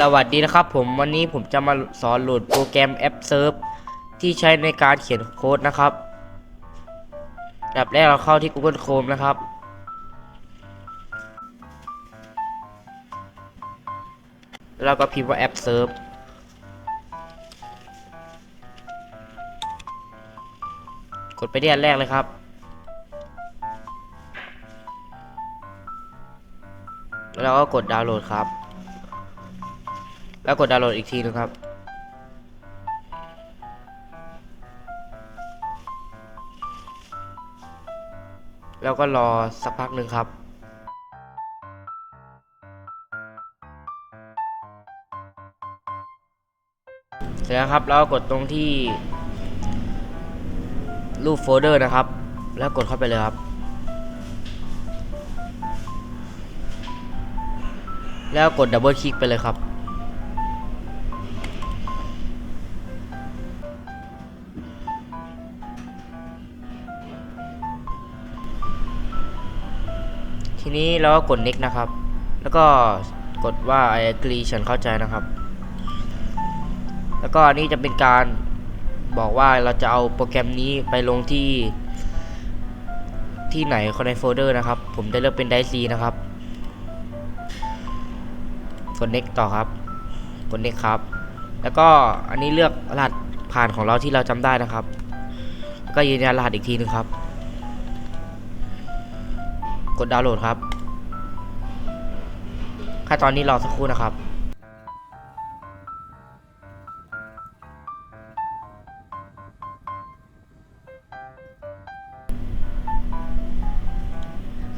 สวัสดีนะครับผมวันนี้ผมจะมาสอนโหลดโปรแกรมแอปเซิร์ฟที่ใช้ในการเขียนโค้ดนะครับดับแรกเราเข้าที่ Google Chrome นะครับ แล้วก็พิมพ์ว่าแอปเซิร์ฟกดไปที่อันแรกเลยครับแล้วก็กดดาวน์โหลดครับ แล้วกดดาวน์โหลดอีกทีนึงครับ แล้วก็รอสักพักหนึ่งครับเสร็จแล้วครับแล้วก็กดตรงที่ รูปโฟลเดอร์นะครับ แล้วกดเข้าไปเลยครับ แล้วกดดับเบิลคลิกไปเลยครับ ทีนี้เราก็กด next นะครับ แล้วก็กดว่า I agree ฉันเข้าใจนะครับ แล้วก็อันนี้จะเป็นการบอกว่าเราจะเอาโปรแกรมนี้ไปลงที่ ที่ไหนคนในโฟลเดอร์นะครับ ผมจะเลือกเป็นไดซีนะครับ กด next ต่อครับ กด next ครับ แล้วก็อันนี้เลือกรหัสผ่านของเราที่เราจำได้นะครับแล้วก็ยืนยันรหัสอีกทีหนึงครับ กดดาวน์โหลดครับขั้นตอนนี้รอสักครู่นะครับ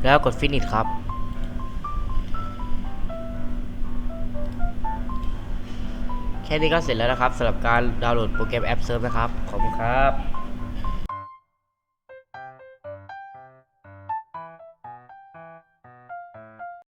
แล้วกด finish ครับ แค่นี้ก็เสร็จแล้วนะครับสำหรับการดาวน์โหลดโปรแกรมแอปเซิร์ฟนะครับ ขอบคุณครับ